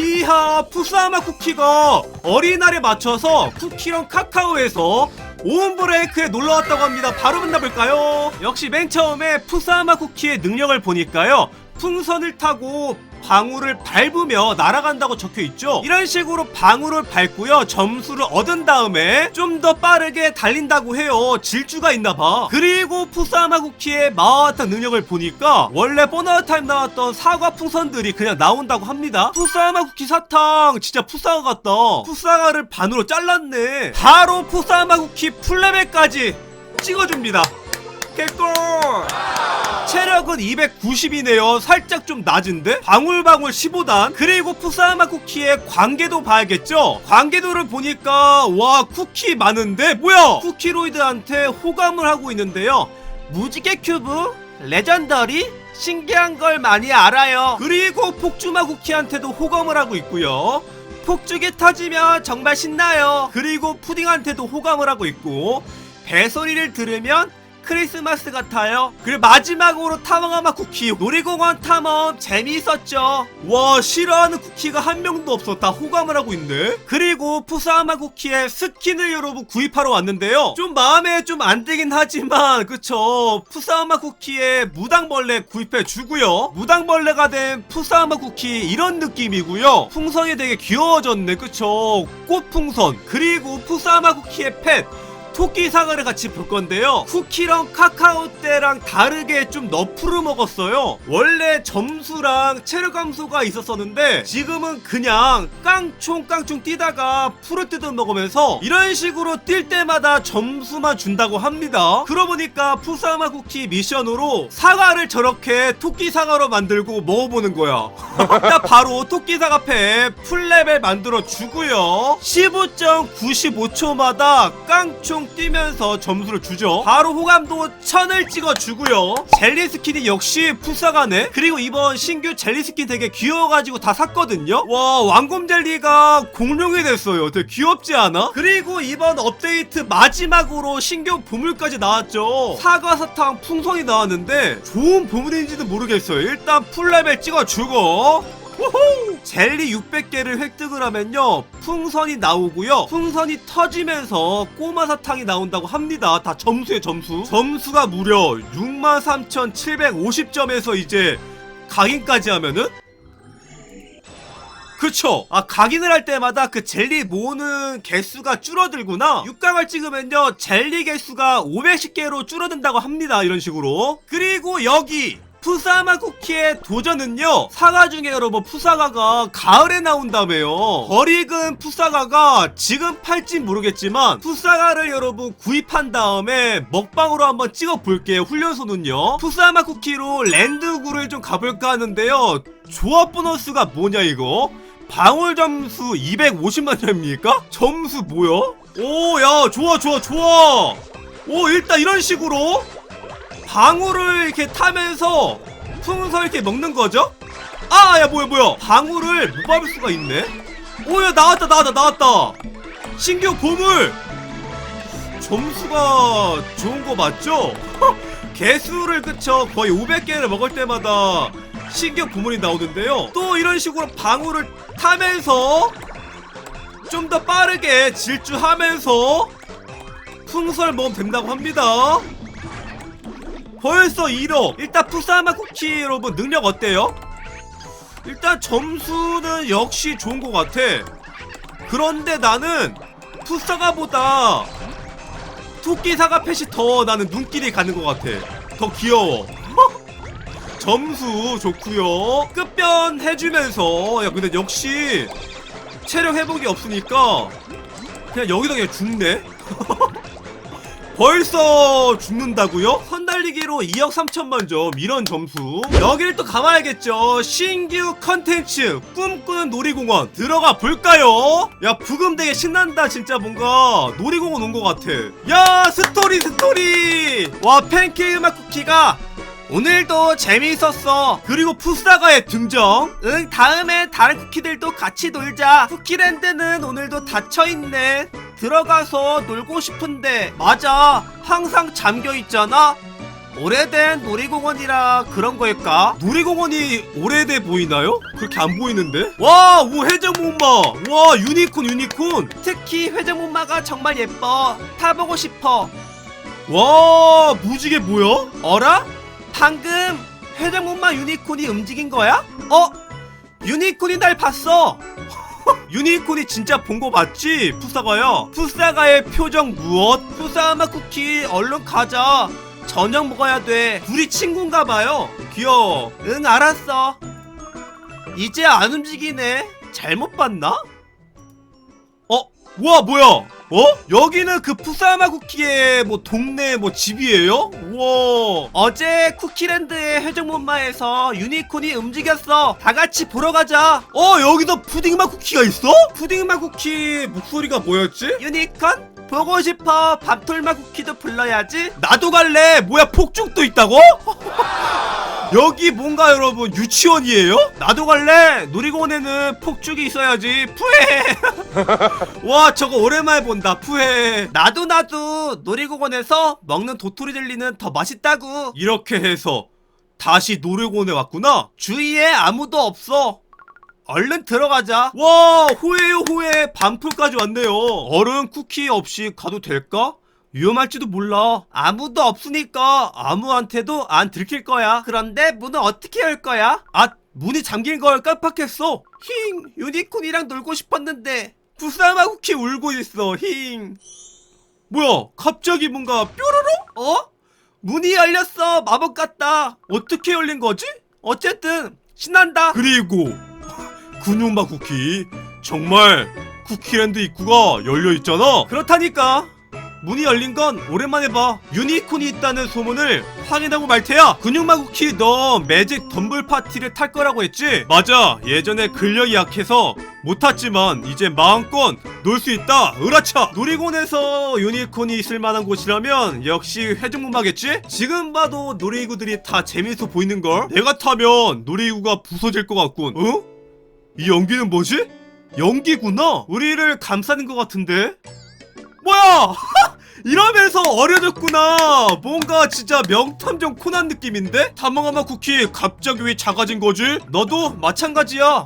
이하 푸사마 쿠키가 어린이날에 맞춰서 쿠키랑 카카오에서 오운브레이크에 놀러왔다고 합니다. 바로 만나볼까요? 역시 맨 처음에 푸사마 쿠키의 능력을 보니까요. 풍선을 타고 방울을 밟으며 날아간다고 적혀 있죠. 이런 식으로 방울을 밟고요. 점수를 얻은 다음에 좀 더 빠르게 달린다고 해요. 질주가 있나 봐. 그리고 푸사마 쿠키의 마와타 능력을 보니까 원래 보너스 타임 나왔던 사과 풍선들이 그냥 나온다고 합니다. 푸사마 쿠키 사탕 진짜 푸사가 같다. 푸사가를 반으로 잘랐네. 바로 푸사마 쿠키 풀레벨까지 찍어줍니다. 개꿀! 체력은 290이네요. 살짝 좀 낮은데? 방울방울 15단. 그리고 푸사마 쿠키의 관계도 봐야겠죠? 관계도를 보니까 와 쿠키 많은데? 뭐야? 쿠키로이드한테 호감을 하고 있는데요. 무지개 큐브? 레전더리? 신기한 걸 많이 알아요. 그리고 폭주마 쿠키한테도 호감을 하고 있고요. 폭죽이 터지면 정말 신나요. 그리고 푸딩한테도 호감을 하고 있고 배소리를 들으면 크리스마스 같아요. 그리고 마지막으로 탐험아마 쿠키 놀이공원 탐험 재미있었죠. 와 싫어하는 쿠키가 한 명도 없어 다 호감을 하고 있네. 그리고 푸사아마 쿠키의 스킨을 여러분 구입하러 왔는데요. 좀 마음에 좀 안 들긴 하지만 그쵸 푸사아마 쿠키의 무당벌레 구입해 주고요. 무당벌레가 된 푸사아마 쿠키 이런 느낌이고요. 풍선이 되게 귀여워졌네 그쵸 꽃풍선 그리고 푸사아마 쿠키의 펫 토끼 사과를 같이 볼 건데요. 쿠키랑 카카오떼랑 다르게 좀 너프를 먹었어요. 원래 점수랑 체력 감소가 있었었는데 지금은 그냥 깡총 깡총 뛰다가 풀을 뜯어 먹으면서 이런 식으로 뛸 때마다 점수만 준다고 합니다. 그러고 보니까 푸사마 쿠키 미션으로 사과를 저렇게 토끼 사과로 만들고 먹어보는 거야. 딱 바로 토끼 사과 팩 풀레벨 만들어 주고요. 15.95초마다 깡총 뛰면서 점수를 주죠. 바로 호감도 1000을 찍어 주고요. 젤리 스킨이 역시 푸사가네. 그리고 이번 신규 젤리 스킨 되게 귀여워가지고 다 샀거든요. 와 왕곰 젤리가 공룡이 됐어요. 되게 귀엽지 않아? 그리고 이번 업데이트 마지막으로 신규 보물까지 나왔죠. 사과 사탕 풍선이 나왔는데 좋은 보물인지는 모르겠어요. 일단 풀레벨 찍어 주고. 우후! 젤리 600개를 획득을 하면요 풍선이 나오고요. 풍선이 터지면서 꼬마 사탕이 나온다고 합니다. 다 점수에 점수. 점수가 무려 63,750점에서 이제 각인까지 하면은? 그쵸. 아 각인을 할 때마다 그 젤리 모으는 개수가 줄어들구나. 6강을 찍으면요 젤리 개수가 510개로 줄어든다고 합니다 이런 식으로. 그리고 여기 푸사마 쿠키의 도전은요 사과 중에 여러분 푸사가가 가을에 나온다며요. 버릭은 푸사가가 지금 팔진 모르겠지만 푸사가를 여러분 구입한 다음에 먹방으로 한번 찍어 볼게요 훈련소는요. 푸사마 쿠키로 랜드구를 좀 가볼까 하는데요. 조합 보너스가 뭐냐 이거? 방울 점수 250만 점입니까? 점수 뭐야? 오 야 좋아 좋아 좋아. 오 일단 이런 식으로 방울을 이렇게 타면서 풍선 이렇게 먹는 거죠? 아, 야, 뭐야, 뭐야. 방울을 못 밟을 수가 있네? 오, 야, 나왔다, 나왔다, 나왔다. 신규 보물! 점수가 좋은 거 맞죠? 개수를, 그쵸. 거의 500개를 먹을 때마다 신규 보물이 나오는데요. 또 이런 식으로 방울을 타면서 좀 더 빠르게 질주하면서 풍선을 먹으면 된다고 합니다. 벌써 1억 일단 푸사마 쿠키 여러분 능력 어때요? 일단 점수는 역시 좋은 것 같아. 그런데 나는 푸사가보다 토끼사가 펫이 더 나는 눈길이 가는 것 같아. 더 귀여워. 점수 좋구요. 끝변 해주면서. 야 근데 역시 체력 회복이 없으니까 그냥 여기서 그냥 죽네 벌써 죽는다고요? 선달리기로 2억 3천만 점 이런 점수. 여기를 또 가봐야겠죠. 신규 컨텐츠 꿈꾸는 놀이공원 들어가 볼까요? 야 부금 되게 신난다 진짜 뭔가. 놀이공원 온 것 같아. 야 스토리 스토리! 와 팬케이크 맛 쿠키가 오늘도 재미있었어. 그리고 푸사가의 등장. 응, 다음에 다른 쿠키들도 같이 놀자. 쿠키랜드는 오늘도 닫혀있네. 들어가서 놀고 싶은데. 맞아. 항상 잠겨있잖아. 오래된 놀이공원이라 그런 거일까? 놀이공원이 오래돼 보이나요? 그렇게 안 보이는데? 와, 오 회전목마. 와, 유니콘 유니콘. 특히 회전목마가 정말 예뻐. 타보고 싶어. 와, 무지개 뭐야? 어라? 방금 회전목마 유니콘이 움직인 거야? 어? 유니콘이 날 봤어. 유니콘이 진짜 본 거 맞지? 푸사가야. 푸사가의 표정 무엇? 푸사마 쿠키 얼른 가자. 저녁 먹어야 돼. 둘이 친구인가 봐요. 귀여워. 응 알았어. 이제 안 움직이네. 잘못 봤나? 어? 우와 뭐야? 어? 여기는 그 푸사마 쿠키의 뭐 동네 뭐 집이에요? 우와 어제 쿠키랜드의 회전문마에서 유니콘이 움직였어 다 같이 보러 가자 어 여기도 푸딩마 쿠키가 있어? 푸딩마 쿠키 목소리가 뭐였지? 유니콘? 보고 싶어. 밥톨마 쿠키도 불러야지. 나도 갈래. 뭐야 폭죽도 있다고? 여기 뭔가 여러분 유치원이에요? 나도 갈래. 놀이공원에는 폭죽이 있어야지. 푸해. 와 저거 오랜만에 본다. 푸해. 나도 나도 놀이공원에서 먹는 도토리 젤리는 더 맛있다고. 이렇게 해서 다시 놀이공원에 왔구나. 주위에 아무도 없어. 얼른 들어가자. 와 호해요 호해 반풀까지 왔네요. 얼음 쿠키 없이 가도 될까? 위험할지도 몰라. 아무도 없으니까 아무한테도 안 들킬 거야. 그런데 문은 어떻게 열 거야? 아 문이 잠긴 걸 깜빡했어. 힝 유니콘이랑 놀고 싶었는데. 부사마 쿠키 울고 있어. 힝. 뭐야 갑자기 뭔가 뾰로로? 어? 문이 열렸어. 마법 같다. 어떻게 열린 거지? 어쨌든 신난다. 그리고 근육마 쿠키. 정말 쿠키랜드 입구가 열려 있잖아 그렇다니까 문이 열린 건 오랜만에 봐 유니콘이 있다는 소문을 확인하고 말 테야 근육마 쿠키 너 매직 덤블 파티를 탈 거라고 했지? 맞아 예전에 근력이 약해서 못 탔지만 이제 마음껏 놀 수 있다 으라차 놀이공원에서 유니콘이 있을 만한 곳이라면 역시 회전문마겠지? 지금 봐도 놀이기구들이 다 재밌어 보이는걸? 내가 타면 놀이기구가 부서질 것 같군 어? 이 연기는 뭐지? 연기구나? 우리를 감싸는 것 같은데? 뭐야! 이러면서 어려졌구나! 뭔가 진짜 명탐정 코난 느낌인데? 타망하마 쿠키 갑자기 왜 작아진 거지? 너도 마찬가지야!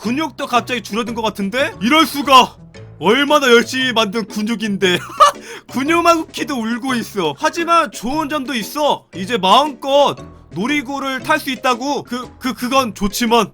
근육도 갑자기 줄어든 것 같은데? 이럴 수가! 얼마나 열심히 만든 근육인데 근육마 쿠키도 울고 있어 하지만 좋은 점도 있어 이제 마음껏 놀이구를 탈 수 있다고 그, 그, 그건 좋지만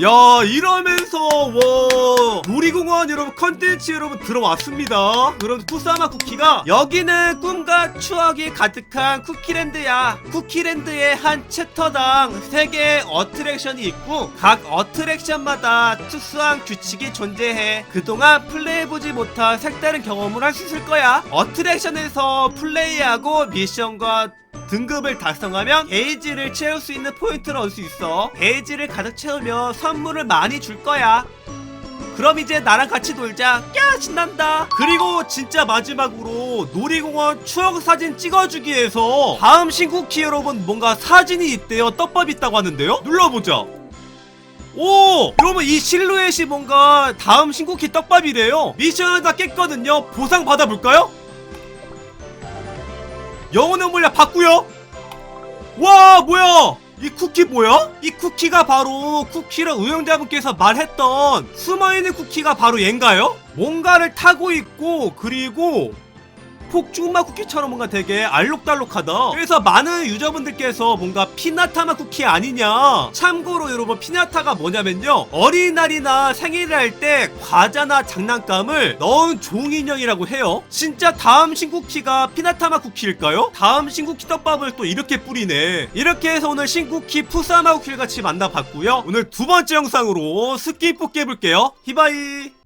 야 이러면서 와. 놀이공원 여러분 컨텐츠 여러분 들어왔습니다. 여러분 푸사마 쿠키가 여기는 꿈과 추억이 가득한 쿠키랜드야. 쿠키랜드의 한 챕터당 3개의 어트랙션이 있고 각 어트랙션마다 특수한 규칙이 존재해. 그동안 플레이해보지 못한 색다른 경험을 할 수 있을 거야. 어트랙션에서 플레이하고 미션과 등급을 달성하면 게이지를 채울 수 있는 포인트를 얻을 수 있어. 게이지를 가득 채우면 선물을 많이 줄 거야. 그럼 이제 나랑 같이 놀자. 야 신난다. 그리고 진짜 마지막으로 놀이공원 추억사진 찍어주기 위해서 다음 신쿠키 여러분 뭔가 사진이 있대요. 떡밥 있다고 하는데요? 눌러보자. 오! 여러분 이 실루엣이 뭔가 다음 신쿠키 떡밥이래요. 미션을 다 깼거든요. 보상 받아볼까요? 영혼의 물약 받고요 와 뭐야 이 쿠키 뭐야? 이 쿠키가 바로 쿠키를 운영자분께서 말했던 숨어있는 쿠키가 바로 얘인가요? 뭔가를 타고 있고 그리고 폭죽마 쿠키처럼 뭔가 되게 알록달록하다. 그래서 많은 유저분들께서 뭔가 피나타마 쿠키 아니냐. 참고로 여러분 피나타가 뭐냐면요. 어린이날이나 생일을 할 때 과자나 장난감을 넣은 종인형이라고 해요. 진짜 다음 신쿠키가 피나타마 쿠키일까요? 다음 신쿠키 떡밥을 또 이렇게 뿌리네. 이렇게 해서 오늘 신쿠키 푸사마 쿠키를 같이 만나봤고요. 오늘 두 번째 영상으로 스킵 뽑기 해볼게요. 히바이